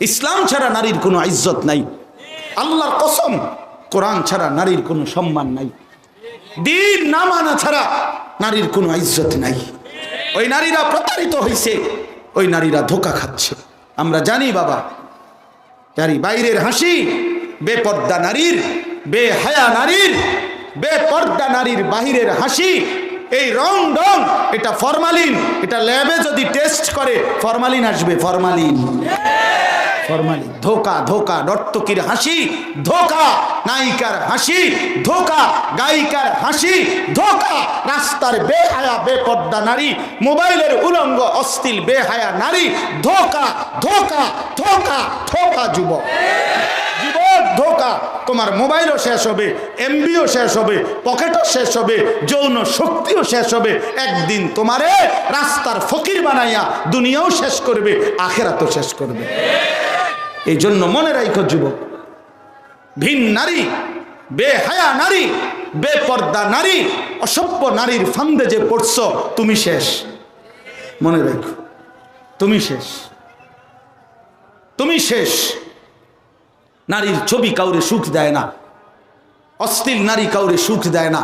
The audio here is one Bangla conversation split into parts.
ইসলাম ছাড়া নারীর কোনো ইজ্জত নাই। আল্লাহর কসম, কোরআন ছাড়া নারীর কোনো সম্মান নাই। দিন না মানা ছাড়া নারীর কোনো ইজ্জত নাই। ওই নারীরা প্রতারিত হয়েছে ওই নারীরা ধোকা খাচ্ছে। আমরা জানি বাবা জানি বাইরের হাসি, বেপর্দা নারীর, বেহায়া নারীর, বেপর্দা নারীর বাহিরের হাসি এই রং রং এটা ফরমালিন। এটা ল্যাবে যদি টেস্ট করে, ফরমালিন আসবে, ফরমালিন। ফরমালিন। ধোকা ধোকা, নর্তকীর হাসি, ধোকা, নায়িকার হাসি, ধোকা, গায়িকার হাসি, ধোকা, রাস্তার বেহায়া, বেপর্দা নারী, মোবাইলের উলঙ্গ অস্থিল বেহায়া নারী, ধোকা ধোকা ধোকা ধোকা, যুবক। ধোকা তোমার মোবাইলও শেষ হবে, এমবিও শেষ হবে, পকেটও শেষ হবে, যৌন শক্তিও শেষ হবে। একদিন তোমারে রাস্তার ফকির বানাইয়া দুনিয়াও শেষ করবে, আখেরাতও শেষ করবে। এই জন্য মনে রাখো যুবক, ভিন নারী, বেহায়া নারী, বেপর্দা নারী, অসভ্য নারীর ফান্দে যে পড়ছ, তুমি শেষ। মনে রাখো তুমি শেষ। তুমি শেষ। নারীর ছবি কাউরে সুখ দেয় না। অস্থির নারী কাউরে সুখ দেয় না।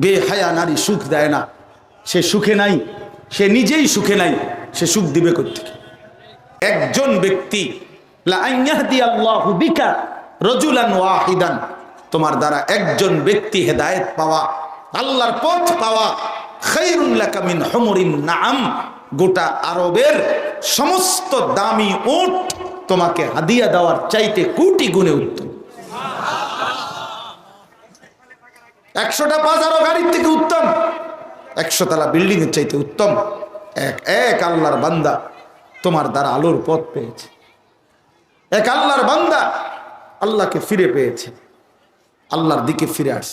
বেহায়া নারী সুখ দেয় না। সে সুখে নাই, সে নিজেই সুখে নাই, সে সুখ দিবে কোথেকে একজন ব্যক্তি রাজুলান ওয়াহিদান, তোমার দ্বারা একজন ব্যক্তি হেদায়েত পাওয়া, আল্লাহর পথ পাওয়া খায়রুল লাকা মিন হুমুরিন নাআম, গোটা আরবের সমস্ত দামি উট তোমাকে হাদিয়া দেওয়ার চাইতে কোটি গুণে উত্তম। একশোটা বাজারও গাড়ির থেকে উত্তম। একশো তলা বিল্ডিং এর চাইতে উত্তম। এক এক আল্লাহর বান্দা তোমার দ্বারা আলোর পথ পেয়েছে। এক আল্লাহর বান্দা আল্লাহকে ফিরে পেয়েছে। আল্লাহর দিকে ফিরে আস।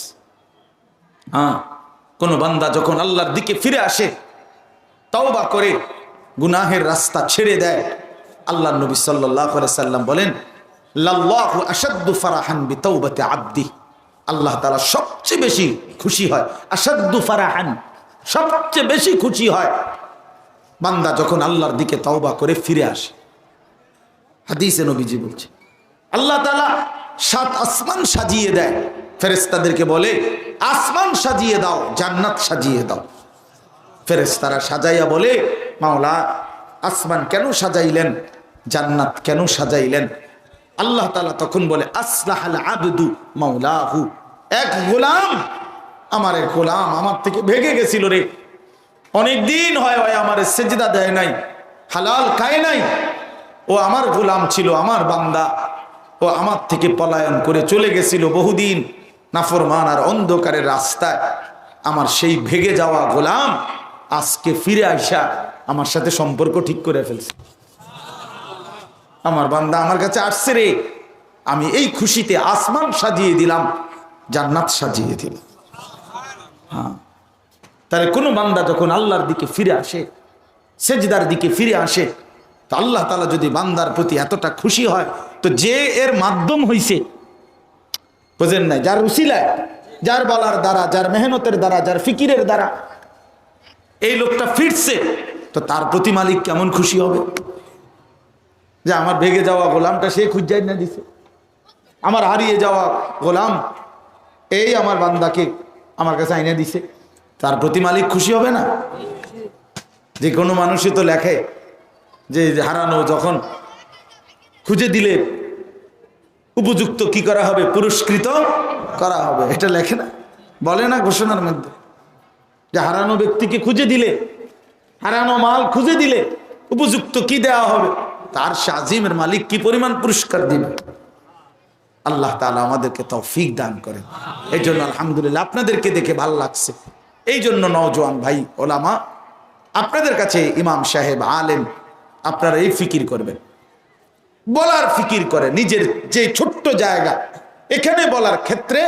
হ্যাঁ কোন বান্দা যখন আল্লাহর দিকে ফিরে আসে, তওবা করে গুনাহের রাস্তা ছেড়ে দেয় আল্লাহ নবী সাল্লাহ সাল্লাম বলেন, লাল্লাহু আসাদ্দু ফারাহান বি তাওবাতি আব্দি। আল্লাহ তাআলা সবচেয়ে বেশি খুশি হয়। আসাদ্দু ফারাহান, সবচেয়ে বেশি খুশি হয়। বান্দা যখন আল্লাহর দিকে তওবা করে ফিরে আসে, হাদিসে নবীজি বলছে, আল্লাহ তালা সাত আসমান সাজিয়ে দেয়। ফেরেশতাদেরকে বলে, আসমান সাজিয়ে দাও, জান্নাত সাজিয়ে দাও। ফেরেশতারা সাজাইয়া বলে, মাওলা, আসমান কেন সাজাইলেন? জান্নাত কেন সাজাইলেন? আল্লাহ তালা তখন বলে, আসলাহাল আবদু মাওলাহু। এক গোলাম আমার এক গোলাম আমার থেকে ভেগে গেছিল রে। অনেক দিন হয় হয় আমার সেজদা দেয় নাই, হালাল খায় নাই। ও আমার গোলাম ছিল, আমার বান্দা। ও আমার থেকে পলায়ন করে চলে গেছিল বহুদিন, নাফরমান আর অন্ধকারের রাস্তায়। আমার সেই ভেগে যাওয়া গোলাম আজকে ফিরে আইসা আমার সাথে সম্পর্ক ঠিক করে ফেলছে। আমার বান্দা আমার কাছে আসছে রে। আমি এই খুশিতে আসমান সাজিয়ে দিলাম, জান্নাত সাজিয়ে দিলাম। হ্যাঁ। তাহলে কোনো বান্দা যখন আল্লাহর দিকে ফিরে আসে, সেজদার দিকে ফিরে আসে, তো আল্লাহ তালা যদি বান্দার প্রতি এতটা খুশি হয়, তো যে এর মাধ্যম হইছে, বোঝেন নাই? যার উসিলায়, যার বলার দ্বারা, যার মেহনতের দ্বারা, যার ফিকিরের দ্বারা, এই লোকটা ফিরছে, তো তার প্রতি মালিক কেমন খুশি হবে? যে আমার ভেগে যাওয়া গোলামটা সে খুঁজাই না দিছে। আমার হারিয়ে যাওয়া গোলাম, এই আমার বান্দাকে আমার কাছে আইনে দিছে। তার প্রতি মালিক খুশি হবে না? যে কোনো মানুষই তো লেখে যে হারানো যখন খুঁজে দিলে উপযুক্ত কি করা হবে? পুরস্কৃত করা হবে। এটা লেখে না? বলে না ঘোষণার মধ্যে? যে হারানো ব্যক্তিকে খুঁজে দিলে, হারানো মাল খুঁজে দিলে উপযুক্ত কি দেওয়া হবে? তার শাজিমের মালিক কি পরিমাণ পুরস্কার দিবে? আল্লাহ তালা আমাদেরকে তৌফিক দান করেন এই জন্য আলহামদুলিল্লাহ আপনাদেরকে দেখে ভালো লাগছে। এই জন্য নওজোয়ান ভাই, ওলামা, আপনাদের কাছে ইমাম সাহেব আলেম, আপনারা এই ফিকির করবেন। বলার ফিকির করে, নিজের যে ছোট্ট জায়গা, এখানে বলার ক্ষেত্রে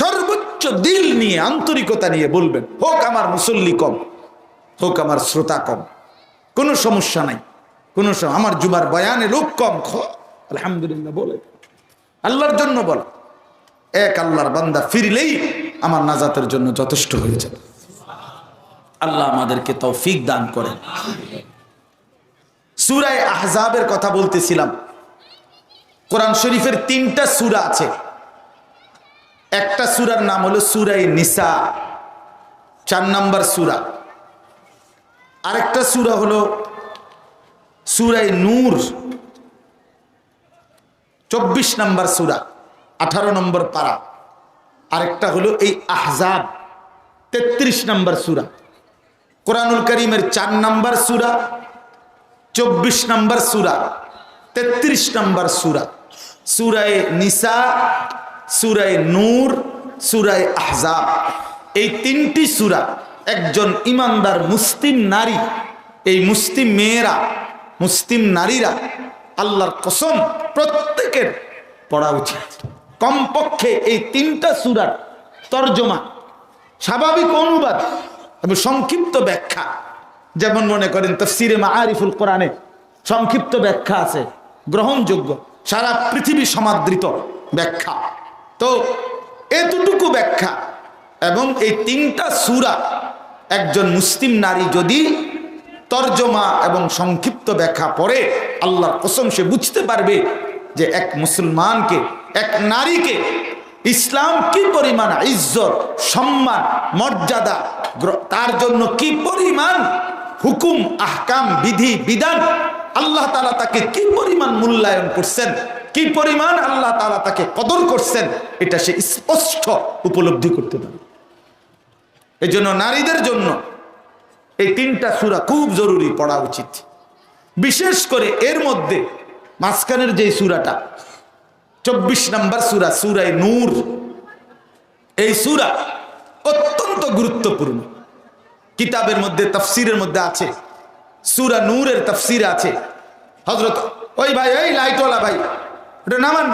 সর্বোচ্চ দিল নিয়ে, আন্তরিকতা নিয়ে বলবেন, হোক আমার মুসল্লি কম, হোক আমার শ্রোতা কম, কোনো সমস্যা নাই। কোনো সম- আমার জুমার বয়ানে লোক কম খ। আলহামদুলিল্লাহ বলে। আল্লাহর জন্য বল। এক আল্লাহর বান্দা ফিরলেই আমার নাজাতের জন্য যথেষ্ট হয়ে যাবে। আল্লাহ আমাদেরকে তৌফিক দান করেন। সুরায় আহজাবের কথা বলতেছিলাম। কোরআন শরীফের তিনটা সুরা আছে। একটা সুরার নাম হলো সুরাই নিসা। চার নাম্বার সুরা। আরেকটা সুরা হলো সুরাই নূর। চব্বিশ নম্বর সুরা, আঠারো নম্বর পারা। আরেকটা হলো এই আহজাব, তেত্রিশ নম্বর সুরা। কোরআনুল করিমের চার নম্বর সুরা, চব্বিশ নম্বর সুরা, তেত্রিশ নম্বর সুরা। সুরায় নিসা, সুরায় নূর, সুরায় আহজাব। এই তিনটি সুরা, একজন ইমানদার মুসলিম নারী, এই মুসলিম মেয়েরা মুসলিম নারীরা আল্লাহর কসম প্রত্যেকের পড়া উচিত। কমপক্ষে এই তিনটা সুরার তর্জমা স্বাভাবিক অনুবাদ এবং সংক্ষিপ্ত ব্যাখ্যা। যেমন মনে করেন তফসিরে মা আরিফুল কোরআনে সংক্ষিপ্ত ব্যাখ্যা আছে, গ্রহণযোগ্য, সারা পৃথিবী সমাদৃত ব্যাখ্যা। তো এতটুকু ব্যাখ্যা এবং এই তিনটা সুরা একজন মুসলিম নারী যদি তর্জমা এবং সংক্ষিপ্ত ব্যাখ্যা পড়ে আল্লাহর কসম সে বুঝতে পারবে যে এক মুসলমানকে, এক নারীকে ইসলাম কি পরিমাণ ইজ্জত, সম্মান, মর্যাদা তার জন্য কি পরিমাণ হুকুম, আহকাম, বিধি, বিধান? আল্লাহ তালা তাকে কি পরিমাণ মূল্যায়ন করছেন? কি পরিমাণ আল্লাহ তালা তাকে কদর করছেন? এটা সে স্পষ্ট উপলব্ধি করতে পারে এই জন্য নারীদের জন্য এই তিনটা সুরা খুব জরুরি পড়া উচিত। বিশেষ করে এর মধ্যে মাঝখানের যে সুরাটা, চব্বিশ নম্বর সুরা, সুরায় নূর, এই সুরা অত্যন্ত গুরুত্বপূর্ণ। কিতাবের মধ্যে, তফসিরের মধ্যে আছে, সুরা নূরের তফসির আছে। হজরত ওই ভাই ওই লাইটওয়ালা ভাই, ওটা নামান।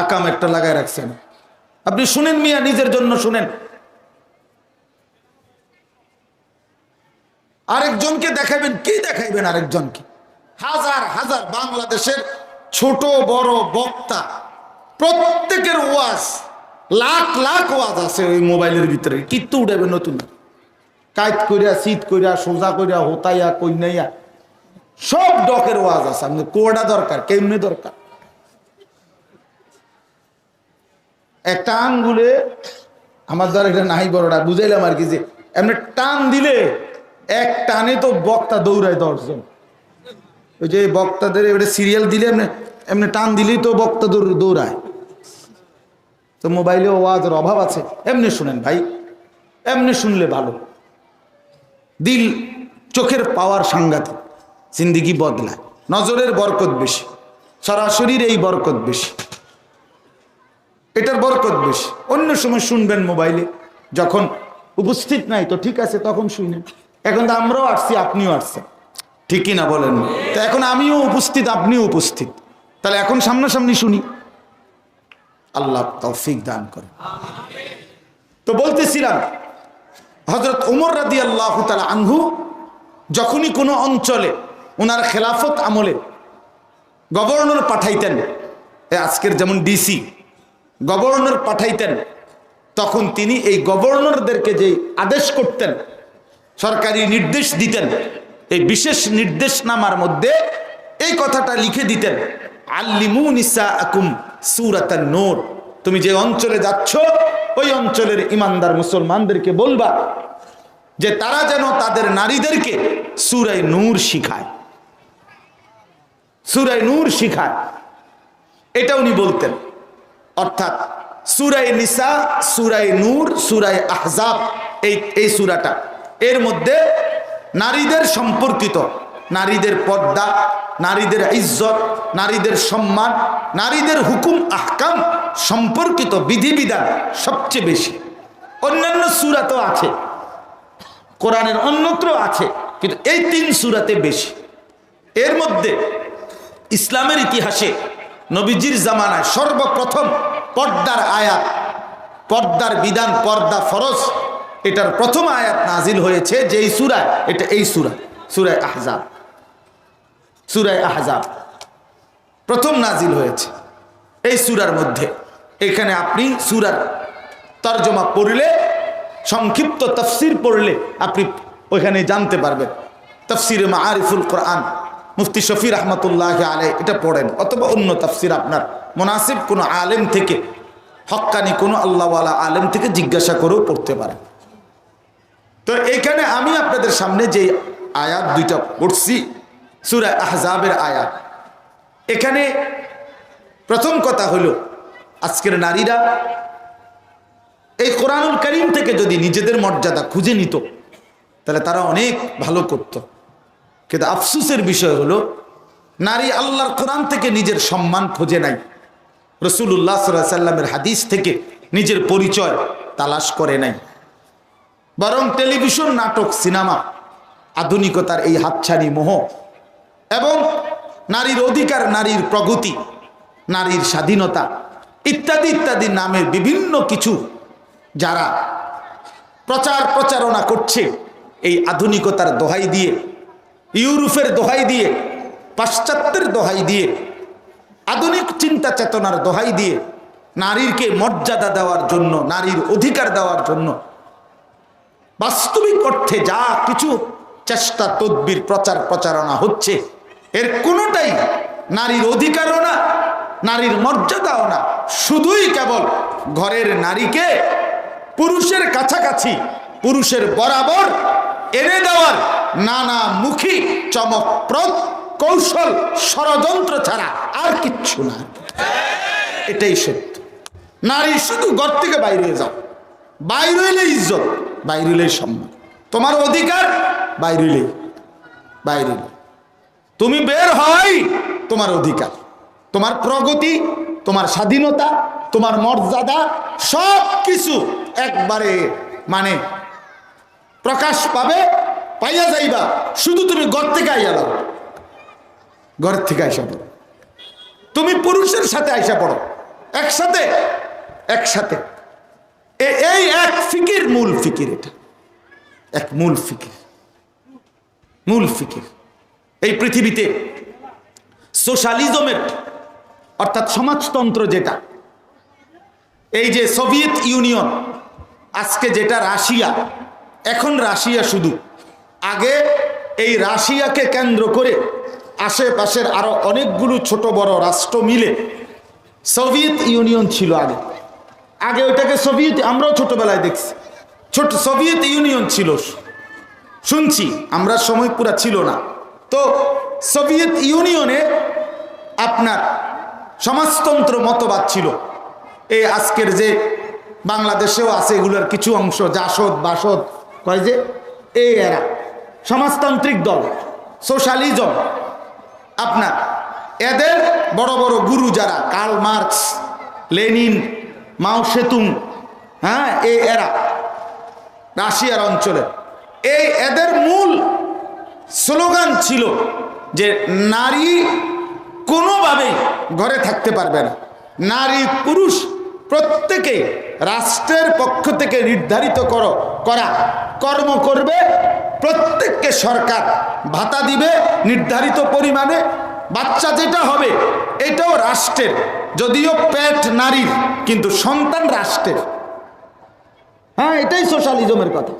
আকাম একটা লাগায় রাখছেন। আপনি শুনেন মিয়া, নিজের জন্য শুনেন। আরেকজনকে দেখাবেন কি দেখাইবেন আরেকজনকে? হাজার হাজার বাংলাদেশের ছোট, বড় বক্তা, প্রত্যেকের ওয়াজ, লাখ লাখ ওয়াজ আছে ওই মোবাইলের ভিতরে, কিত্তু উঠাবে নতুন। কাইত করিয়া শীত করিয়া সোজা করিয়া হোতাইয়া, কইনাইয়া, সব ডকের ওয়াজ আছে। আপনি কোড়া দরকার? কেমনি দরকার? একটা আঙ্গুলে, আমার দ্বারা এটা নাই বড়টা, বুঝাইলাম আর কি যে, এমনি টান দিলে এক টানে তো বক্তা দৌড়ায় দশজন। ওই যে বক্তাদের এবারে সিরিয়াল দিলে এমনি এমনি টান দিলেই তো বক্তা দৌড়ায়। তো মোবাইলে ওয়াজের অভাব আছে। এমনি শুনেন ভাই, এমনি শুনলে ভালো। দিল চোখের পাওয়ার সাংঘাতিক, জিন্দিগি বদলায়। নজরের বরকত বেশি, সরাসরির এই বরকত বেশি। এটার বরকত বেশি। অন্য সময় শুনবেন মোবাইলে, যখন উপস্থিত নাই তো ঠিক আছে, তখন শুনেন। এখন তো আমরাও আসছি, আপনিও আসছেন। ঠিকই না বলেন। তো এখন আমিও উপস্থিত, আপনিও উপস্থিত। তাহলে এখন সামনাসামনি শুনি। আল্লাহ তৌফিক দান করে তো বলতেছিলাম হজরত উমর রাদি আল্লাহ তালা আনহু যখনই কোনো অঞ্চলে ওনার খেলাফত আমলে গভর্নর পাঠাইতেন আজকের যেমন ডিসি, গভর্নর পাঠাইতেন, তখন তিনি এই গভর্নরদেরকে যে আদেশ করতেন সরকারি নির্দেশ দিতেন। এই বিশেষ নির্দেশনামার মধ্যে এই কথাটা লিখে দিতেন, আল্লিমু নিসা আকুম সুরাতান নূর। তুমি যে অঞ্চলে যাচ্ছ, ওই অঞ্চলের ইমানদার মুসলমানদেরকে বলবা যে তারা যেন তাদের নারীদেরকে সুরাই নূর শিখায়। সুরাই নূর শিখায়। এটা উনি বলতেন। অর্থাৎ সুরাই নিসা সুরাই নূর সুরাই আহজাব, এই এই সুরাটা। এর মধ্যে নারীদের সম্পর্কিত, নারীদের পর্দা, নারীদের ইজ্জত, নারীদের সম্মান, নারীদের হুকুম, আহকাম সম্পর্কিত বিধিবিধান সবচেয়ে বেশি। অন্যান্য সুরা তো আছে। কোরআনের অন্যত্র আছে, কিন্তু এই তিন সুরাতে বেশি। এর মধ্যে ইসলামের ইতিহাসে নবীজির জামানায় সর্বপ্রথম পর্দার আয়াত, পর্দার বিধান, পর্দা ফরজ এটার প্রথম আয়াত নাজিল হয়েছে যে এই সুরায় এটা এই সুরা সুরায় আহজাব সুরায় আহজাব প্রথম নাজিল হয়েছে এই সুরার মধ্যে। এখানে আপনি সুরার তর্জমা পড়লে, সংক্ষিপ্ত তফসির পড়লে আপনি ওইখানে জানতে পারবেন। তফসিরে মা আরিফুল কোরআন, মুফতি শফি রহমতুল্লাহ আলে এটা পড়েন। অথবা অন্য তাফসির আপনার। মোনাসিব কোনো আলেম থেকে, হক্কানি কোনো আল্লাহওয়ালা আলেম থেকে জিজ্ঞাসা করেও পড়তে পারেন। তো এখানে আমি আপনাদের সামনে যে আয়াত দুইটা পড়ছি, সুরা আহজাবের আয়াত। এখানে প্রথম কথা হলো, আজকের নারীরা এই কোরআনুল করিম থেকে যদি নিজেদের মর্যাদা খুঁজে নিত, তাহলে তারা অনেক ভালো করত। কিন্তু আফসুসের বিষয় হলো, নারী আল্লাহর কোরআন থেকে নিজের সম্মান খুঁজে নাই। রসুল্লাহ সাল্লামের হাদিস থেকে নিজের পরিচয় তালাশ করে নাই। বরং টেলিভিশন, নাটক, সিনেমা আধুনিকতার এই হাতছানি মোহ এবং নারীর অধিকার, নারীর প্রগতি, নারীর স্বাধীনতা ইত্যাদি ইত্যাদি নামের বিভিন্ন কিছু যারা প্রচার প্রচারণা করছে এই আধুনিকতার দোহাই দিয়ে, ইউরোপের দোহাই দিয়ে, পাশ্চাত্যের দোহাই দিয়ে, আধুনিক চিন্তা চেতনার দোহাই দিয়ে নারীরকে মর্যাদা দেওয়ার জন্য, নারীর অধিকার দেওয়ার জন্য বাস্তবিক অর্থে যা কিছু চেষ্টা, তদবির, প্রচার, প্রচারণা হচ্ছে, এর কোনোটাই নারীর অধিকারও না, নারীর মর্যাদাও না। শুধুই কেবল ঘরের নারীকে পুরুষের কাছাকাছি, পুরুষের বরাবর এনে দেওয়ার নানা মুখী, চমকপ্রদ কৌশল, ষড়যন্ত্র ছাড়া আর কিচ্ছু না। এটাই সত্য। নারী শুধু ঘর থেকে বাইরে যাও। বাইরে হইলে ইজ্জত বাইরে সম্মান। তোমার অধিকার বাইরে হইলে বাইরে হইলে। তুমি বের হয় তোমার অধিকার, তোমার প্রগতি, তোমার স্বাধীনতা, তোমার মর্যাদা সব কিছু একবারে মানে প্রকাশ পাবে, পাইয়া যাইবা। শুধু তুমি ঘর থেকে আইয়া দাও ঘর থেকে আইসা পড়ো। তুমি পুরুষের সাথে আইসা পড়ো। একসাথে একসাথে। এই এক ফিকির মূল ফিকির এটা। এক মূল ফিকির। মূল ফিকির। এই পৃথিবীতে সোশ্যালিজমের, অর্থাৎ সমাজতন্ত্র যেটা, এই যে সোভিয়েত ইউনিয়ন, আজকে যেটা রাশিয়া, এখন রাশিয়া শুধু, আগে এই রাশিয়াকে কেন্দ্র করে আশেপাশের আরও অনেকগুলো ছোট বড় রাষ্ট্র মিলে সোভিয়েত ইউনিয়ন ছিল আগে। আগে ওইটাকে সোভিয়েত আমরাও ছোটবেলায় দেখছি। ছোট সোভিয়েত ইউনিয়ন ছিল। শুনছি, আমরা সময় পুরা ছিল না। তো সোভিয়েত ইউনিয়নে আপনার সমাজতন্ত্র মতবাদ ছিল। এই আজকের যে বাংলাদেশেও আছে এগুলোর কিছু অংশ, জাসদ, বাসদ, কয় যে, এই এরা। সমাজতান্ত্রিক দল, সোশ্যালিজম। আপনার এদের বড় বড় গুরু যারা, Karl Marx, Lenin Mao Tse-tung হ্যাঁ এই এরা, রাশিয়ার অঞ্চলে। এই এদের মূল স্লোগান ছিল যে নারী কোনোভাবেই ঘরে থাকতে পারবে না। নারী পুরুষ প্রত্যেকে রাষ্ট্রের পক্ষ থেকে নির্ধারিত করো, করা, কর্ম করবে, প্রত্যেককে সরকার ভাতা দিবে, নির্ধারিত পরিমাণে। বাচ্চা যেটা হবে, এটাও রাষ্ট্রের। যদিও পেট নারীর, কিন্তু সন্তান রাষ্ট্রের। হ্যাঁ এটাই সোশ্যালিজমের কথা।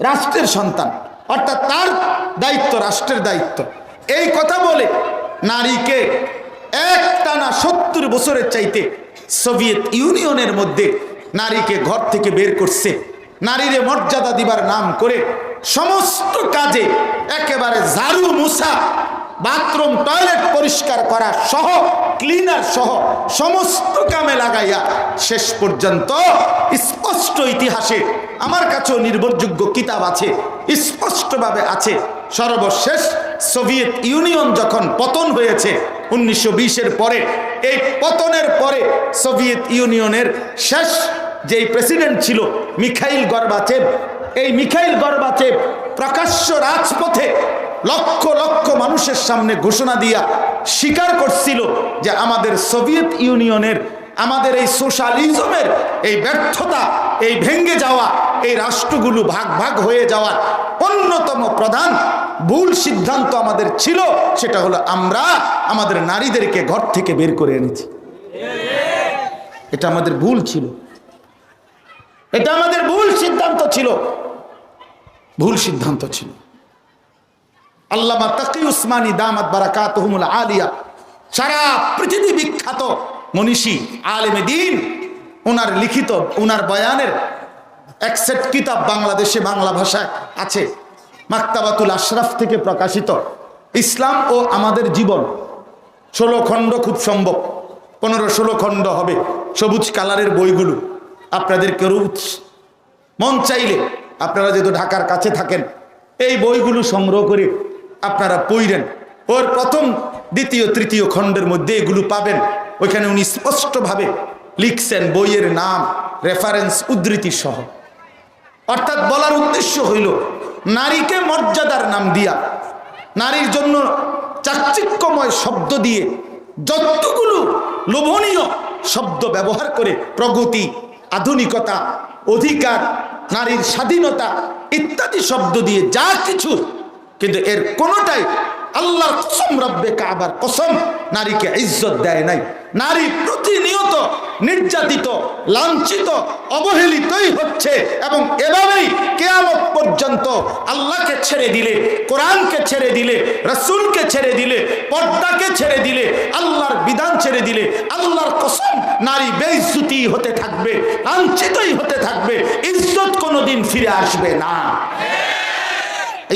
রাষ্ট্রের সন্তান, অর্থাৎ তার দায়িত্ব, রাষ্ট্রের দায়িত্ব। এই কথা বলে নারীকে এক টানা সত্তর বছরের চাইতে সোভিয়েত ইউনিয়নের মধ্যে নারীকে ঘর থেকে বের করছে। নারীরে মর্যাদা দিবার নাম করে সমস্ত কাজে একেবারে ঝাড়ু মুসা বাথরুম, টয়লেট পরিষ্কার করা সহ, ক্লিনার সহ সমস্ত কামে লাগাইয়া শেষ পর্যন্ত স্পষ্ট ইতিহাসে, আমার কাছেও নির্ভরযোগ্য কিতাব আছে, স্পষ্টভাবে আছে। সর্বশেষ সোভিয়েত ইউনিয়ন যখন পতন হয়েছে, উনিশশো বিশের পরে, এই পতনের পরে সোভিয়েত ইউনিয়নের শেষ যেই প্রেসিডেন্ট ছিল মিখাইল গর্বাচেভ, এই মিখাইল গর্বাচেভ প্রকাশ্য রাজপথে লক্ষ লক্ষ মানুষের সামনে ঘোষণা দিয়া স্বীকার করছিল যে আমাদের সোভিয়েত ইউনিয়নের, আমাদের এই সোশ্যালিজমের এই ব্যর্থতা, এই ভেঙ্গে যাওয়া, এই রাষ্ট্রগুলো ভাগ ভাগ হয়ে যাওয়ার অন্যতম প্রধান ভুল সিদ্ধান্ত আমাদের ছিল, সেটা হলো আমরা আমাদের নারীদেরকে ঘর থেকে বের করে এনেছি। এটা আমাদের ভুল ছিল। এটা আমাদের ভুল সিদ্ধান্ত ছিল। ভুল সিদ্ধান্ত ছিল। আল্লামা তাকি উসমানী দামাত বারাকাতহুমুল আলিয়া। সারা পৃথিবী বিখ্যাত মনীষী, আলেমে দিন, ওনার লিখিত, ওনার বয়ানের এক সেট কিতাব বাংলাদেশে বাংলা ভাষায় আছে। মাক্তাবাতুল আশরাফ থেকে প্রকাশিত। ইসলাম ও আমাদের জীবন ষোলো খণ্ড খুব সম্ভব। পনেরো ষোলো খণ্ড হবে সবুজ কালারের বইগুলো। আপনাদেরকে রুচ মন চাইলে আপনারা যেহেতু ঢাকার কাছে থাকেন, এই বইগুলো সংগ্রহ করে আপনারা পড়েন ওর প্রথম, দ্বিতীয়, তৃতীয় খণ্ডের মধ্যে এগুলো পাবেন। ওইখানে উনি স্পষ্টভাবে লিখছেন বইয়ের নাম রেফারেন্স উদ্ধৃতি সহ। অর্থাৎ বলার উদ্দেশ্য হইল, নারীকে মর্যাদার নাম দিয়া, নারীর জন্য চাকচিক্যময় শব্দ দিয়ে যতগুলো লোভনীয় শব্দ ব্যবহার করে প্রগতি, আধুনিকতা, অধিকার, নারীর স্বাধীনতা ইত্যাদি শব্দ দিয়ে যা কিছু কিন্তু এর কোনোটাই আল্লাহর কসম, রব্বে কাবার কসম নারীকে ইজ্জত দেয় নাই। নারী প্রতিনিয়ত নির্যাতিত, লাঞ্ছিত, অবহেলিতই হচ্ছে এবং এভাবেই কেয়ামত পর্যন্ত আল্লাহকে ছেড়ে দিলে, কোরআনকে ছেড়ে দিলে, রসুলকে ছেড়ে দিলে, পর্দাকে ছেড়ে দিলে, আল্লাহর বিধান ছেড়ে দিলে, আল্লাহর কসম নারী বেইজ্জতি হতে থাকবে, লাঞ্ছিতই হতে থাকবে, ইজ্জত কোনোদিন ফিরে আসবে না।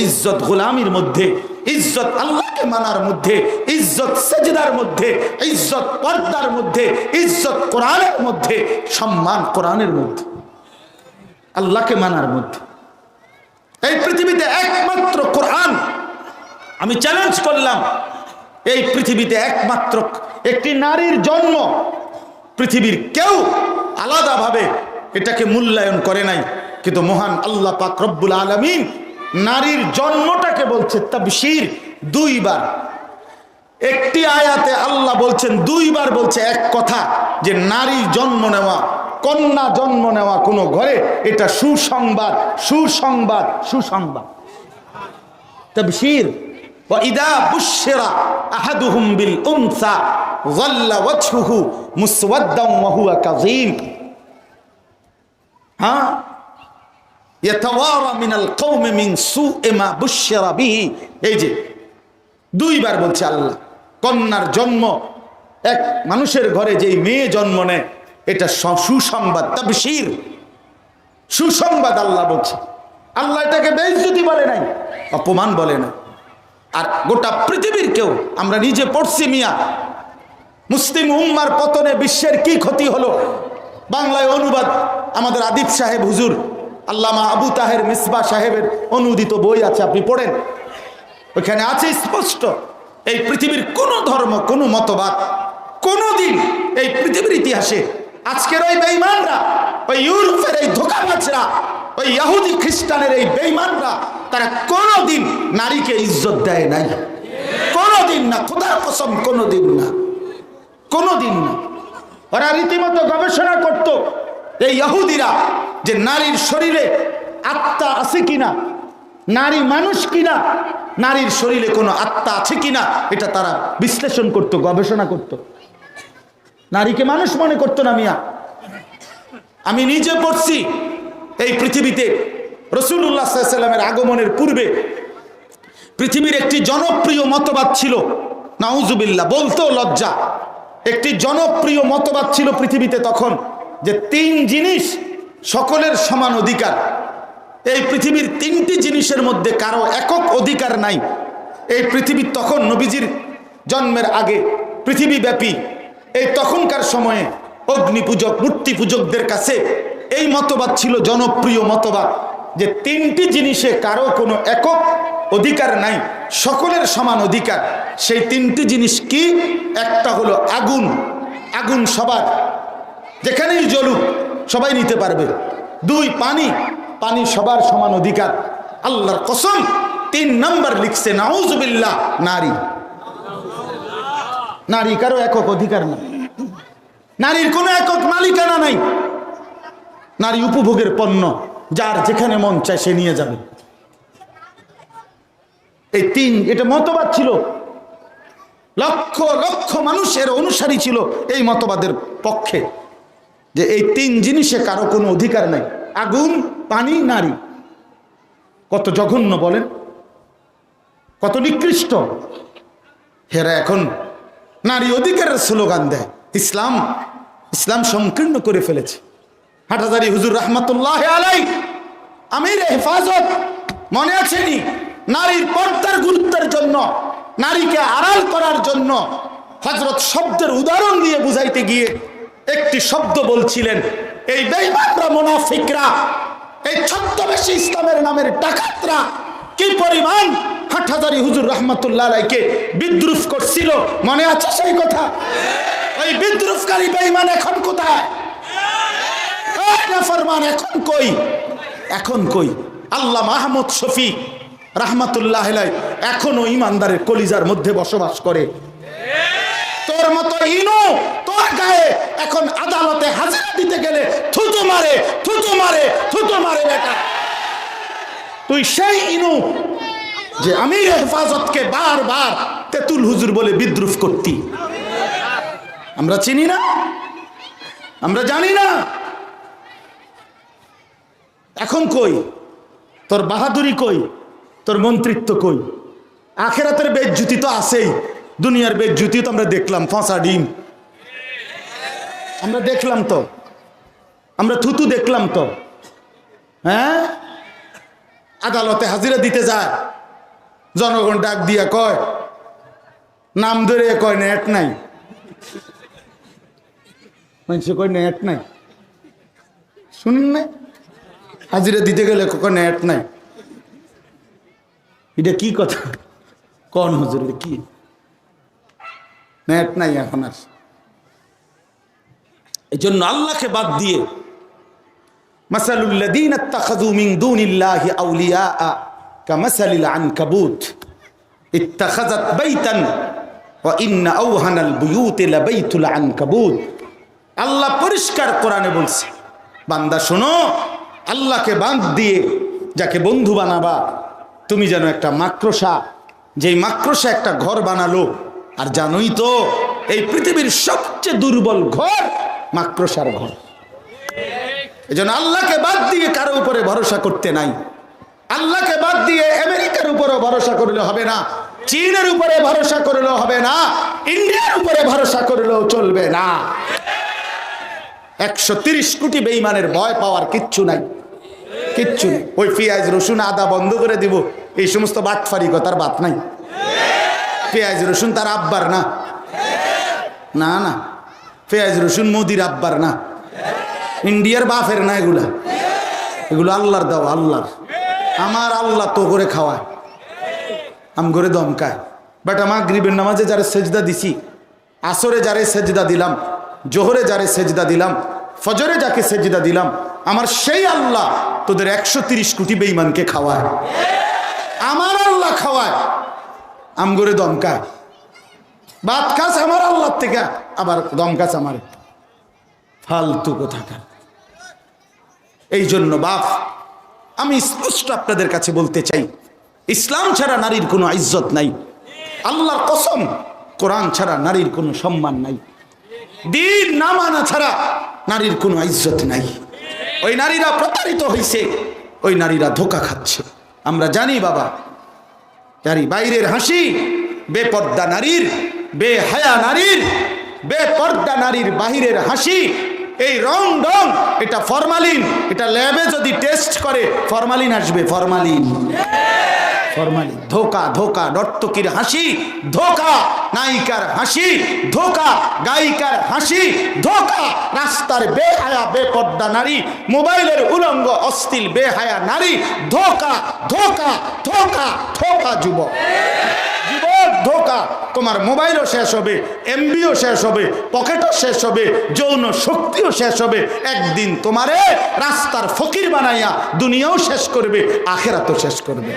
ইজ্জত গোলামির মধ্যে, ইজ্জত আল্লাহকে মানার মধ্যে, ইজ্জত সেজদার মধ্যে, ইজ্জত পর্দার মধ্যে, ইজ্জত কোরআনের মধ্যে, সম্মান কোরআনের মধ্যে, আল্লাহকে মানার মধ্যে। এই পৃথিবীতে একমাত্র কোরআন আমি চ্যালেঞ্জ করলাম। এই পৃথিবীতে একমাত্র একটি নারীর জন্ম পৃথিবীর কেউ আলাদাভাবে এটাকে মূল্যায়ন করে নাই। কিন্তু মহান আল্লাহ পাক রব্বুল আলমিন নারীর জন্মটাকে বলছে তাবশির দুইবার একটি আয়াতে আল্লাহ বলছেন দুইবার বলছে এক কথা যে নারী জন্ম নেওয়া কন্যা জন্ম নেওয়া কোনো ঘরে এটা সুসংবাদ সুসংবাদ সুসংবাদ তাবশির وإذا بشر أحدهم بالأنثى ظل وجهه مسودا وهو كظيم ها এই যে, দুইবার বলছে আল্লাহ, কন্যার জন্ম, এক মানুষের ঘরে যেই মেয়ে জন্ম নেয়, এটা সুসংবাদ, তাবশির। সুসংবাদ আল্লাহ বলছে। আল্লাহ এটাকে বেইজ্জতি বলে নাই, অপমান বলে না আর গোটা পৃথিবীর কেউ, আমরা নিজে পড়ছি মিয়া, মুসলিম উম্মার পতনে বিশ্বের কি ক্ষতি হলো? বাংলায় অনুবাদ, আমাদের আদিব সাহেব হুজুর আল্লামা আবু তাহের মিসবা সাহেবের অনুদিত বই আছে, আপনি পড়েন। ওইখানে আছে স্পষ্ট, এই পৃথিবীর কোন ধর্ম, কোন মতবাদ, কোনদিন এই পৃথিবীর ইতিহাসে আজকের ওই বেইমানরা ওই ইউরোপের এই ধোকাবাজরা, ওই ইহুদি খ্রিস্টানের এই বেঈমানরা, তারা কোনোদিন নারীকে ইজ্জত দেয় নাই। কোনোদিন না, খোদার কসম কোনোদিন না। কোনোদিন না। ওরা রীতিমতো গবেষণা করত এই ইহুদিরা যে নারীর শরীরে আত্মা আছে কিনা, নারী মানুষ কিনা, নারীর শরীরে কোনো আত্মা আছে কিনা, এটা তারা বিশ্লেষণ করত, গবেষণা করত। নারীকে মানুষ মনে করতো না মিয়া। আমি নিজে পড়ছি এই পৃথিবীতে রসুল্লাহ সাল্লামের আগমনের পূর্বে। পৃথিবীর একটি জনপ্রিয় মতবাদ ছিল, নাউজুবিল্লাহ, বলতেও লজ্জা। একটি জনপ্রিয় মতবাদ ছিল পৃথিবীতে তখন। যে তিন জিনিস সকলের সমান অধিকার। এই পৃথিবীর তিনটি জিনিসের মধ্যে কারও একক অধিকার নাই। এই পৃথিবী তখন নবীজির জন্মের আগে পৃথিবীব্যাপী। এই তখনকার সময়ে অগ্নি পূজক মূর্তি পূজকদের কাছে এই মতবাদ ছিল, জনপ্রিয় মতবাদ, যে তিনটি জিনিসে কারও কোনো একক অধিকার নাই, সকলের সমান অধিকার। সেই তিনটি জিনিস কি? একটা হলো আগুন আগুন সবার। যেখানেই জ্বলুক, সবাই নিতে পারবে। দুই, পানি। পানি সবার সমান অধিকার। আল্লাহর কসম, তিন নম্বর লিখছে, নাউজুবিল্লাহ, নারী। নারী কারও একক অধিকার নাই নারীর কোনো একক মালিকানা নাই। নারী উপভোগের পণ্য, যার যেখানে মন চায় সে নিয়ে যাবে। এই তিন, এটা মতবাদ ছিল। লক্ষ লক্ষ মানুষের অনুসারী ছিল এই মতবাদের পক্ষে। যে এই তিন জিনিসে কারও কোনো অধিকার নাই। আগুন, পানি, নারী। কত জঘন্য বলেন। কত নিকৃষ্ট। হেরা এখন নারী অধিকারের স্লোগান দেয়। ইসলাম ইসলাম সংকীর্ণ করে ফেলেছে। হাটাজারি হুজুর রহমতুল্লাহ আলাই আমির হেফাজত। মনে আছেনি নারীর পর্দার গুরুত্বের জন্য, নারীকে আড়াল করার জন্য হজরত শব্দের উদাহরণ দিয়ে বুঝাইতে গিয়ে একটি শব্দ বলছিলেন, এই বেইমানরা মোনাফিকরা, এই ছদ্মবেশী ইসলামের নামের ডাকাতরা, কি পরিমাণ হাটহাজারি হুজুর রহমতুল্লাহ আলাইকে বিদ্রুপ করছিল? মনে আছে সেই কথা? ওই বিদ্রুপকারী বেইমান এখন কোথায়? এই নাফরমান এখন কই? এখন কই? আল্লাহ মাহমুদ শফি রাহমাতুল্লাহ এখনও ইমানদারের কলিজার মধ্যে বসবাস করে। তোর মতো ইনু তোর গায়ে এখন আদালতে হাজিরা দিতে গেলে থুতু মারে থুতু মারে থুতু মারে বেটা। তুই সেই ইনু যে আমি হেফাজতকে বারবার তেতুল হুজুর বলে বিদ্রুপ করতি। আমরা চিনি না, আমরা জানি না। এখন কই? তোর বাহাদুরি কই? তোর মন্ত্রিত্ব কই? আখেরাতের বেজ্জুতি তো আছেই। দুনিয়ার বেজ্জুতি তো আমরা দেখলাম, ফাঁসা ডিম। আমরা দেখলাম তো। আমরা থুতু দেখলাম তো। হ্যাঁ? আদালতে হাজিরা দিতে যায়। জনগণ ডাক দিয়া কয়, নাম ধরে কয়, নেট নাই। মানুষ কয়, নেট নাই। শুনুন না হাজিরা দিতে গেলে কখন নেট নাই। এটা কি কথা? কন হুজুর কি? নেট নাই এখন আর। এই জন্য আল্লাহকে বাদ দিয়ে মাসালুল্লাদিন আত্তাখাযু মিন দুনিল্লাহি আউলিয়া কামাসালিল আনকাবুত ইত্তাখাযাত বাইতান ওয়া ইন্না আওহানাল বুয়ুতি লাবাইতুল আনকাবুত। আল্লাহ পরিষ্কার কোরআনে বলছে বান্দা শোনো আল্লাহকে বাঁধ দিয়ে যাকে বন্ধু বানাবা তুমি যেন একটা মাক্রসা যেই মাক্রসা একটা ঘর বানালো আর জানোই তো, এই পৃথিবীর সবচেয়ে দুর্বল ঘর মাক্রসার ঘর। এই জন্য আল্লাহকে বাদ দিয়ে কারও উপরে ভরসা করতে নাই। আল্লাহকে বাদ দিয়ে আমেরিকার উপরে ভরসা করলে হবে না, চীনের উপরে ভরসা করলেও হবে না, ইন্ডিয়ার উপরে ভরসা করলেও চলবে না। একশো তিরিশ কোটি বেইমানের ভয় পাওয়ার কিচ্ছু নাই, কিচ্ছু নেই। ওই পেঁয়াজ, রসুন, আদা বন্ধ করে দিব, এই সমস্ত বাটফারি কথার বাত নাই। পেঁয়াজ রসুন তার আব্বার না? না না। পেঁয়াজ রসুন মোদির আব্বার না? ইন্ডিয়ার বাফের না এগুলা? এগুলো আল্লাহর দাও আল্লাহর। আমার আল্লাহ তো করে খাওয়ায়। আম করে দমকায়। বাট আমার গ্রিবের নামাজে যারা সেজদা দিছি, আসরে যারে সেজদা দিলাম, জোহরে যারে সেজদা দিলাম, ফজরে যাকে সেজদা দিলাম, আমার সেই আল্লাহ তোদের একশো তিরিশ কোটি বেইমানকে খাওয়ায়। আমার আল্লাহ খাওয়ায়। আম দমকা। বাদ খাস আমার আল্লাহর থেকে, আবার দমকাস আমার। ফালতু কোথাকার। এই জন্য বাপ, আমি স্পষ্ট আপনাদের কাছে বলতে চাই, ইসলাম ছাড়া নারীর কোনো ইজ্জত নাই। আল্লাহর কসম, কোরআন ছাড়া নারীর কোনো সম্মান নাই। দিন না মানা ছাড়া নারীর কোনো ইজ্জত নাই। ওই নারীরা প্রতারিত হয়েছে ওই নারীরা ধোকা খাচ্ছে। আমরা জানি বাবা জানি বাইরের হাসি বেপর্দা নারীর বেহায়া নারীর বেপর্দা নারীর বাহিরের হাসি। এই রং ডং, এটা ফরমালিন। এটা ল্যাবে যদি টেস্ট করে, ফরমালিন আসবে, ফরমালিন। ফরমালিন। ধোকা ধোকা, নর্তকীর হাসি, ধোকা, নায়িকার হাসি, ধোকা, গায়িকার হাসি, ধোকা, রাস্তার বেহায়া, বেপর্দা নারী, মোবাইলের উলঙ্গ অস্থিল বেহায়া নারী, ধোকা ধোকা ধোকা ধোকা, যুবক। ধোকা। তোমার মোবাইলও শেষ হবে, এমবিও শেষ হবে, পকেটও শেষ হবে, যৌন শক্তিও শেষ হবে। একদিন তোমারে রাস্তার ফকির বানাইয়া দুনিয়াও শেষ করবে, আখেরাতও শেষ করবে।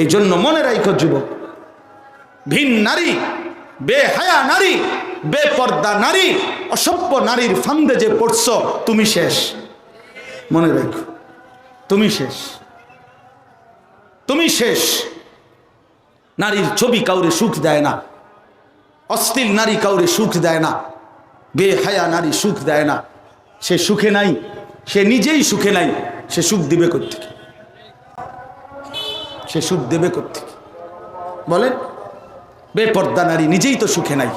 এই জন্য মনে রাখো যুবক, ভিন নারী, বেহায়া নারী, বেপর্দা নারী, অসভ্য নারীর ফান্দে যে পড়ছ, তুমি শেষ। মনে রাখো তুমি শেষ। তুমি শেষ। নারীর ছবি কাউরে সুখ দেয় না। অস্থির নারী কাউরে সুখ দেয় না। বেহায়া নারী সুখ দেয় না। সে সুখে নাই, সে নিজেই সুখে নাই, সে সুখ দিবে কোথেকে সে সুখ দেবে কোথেকে বলেন, বেপর্দা নারী নিজেই তো সুখে নাই।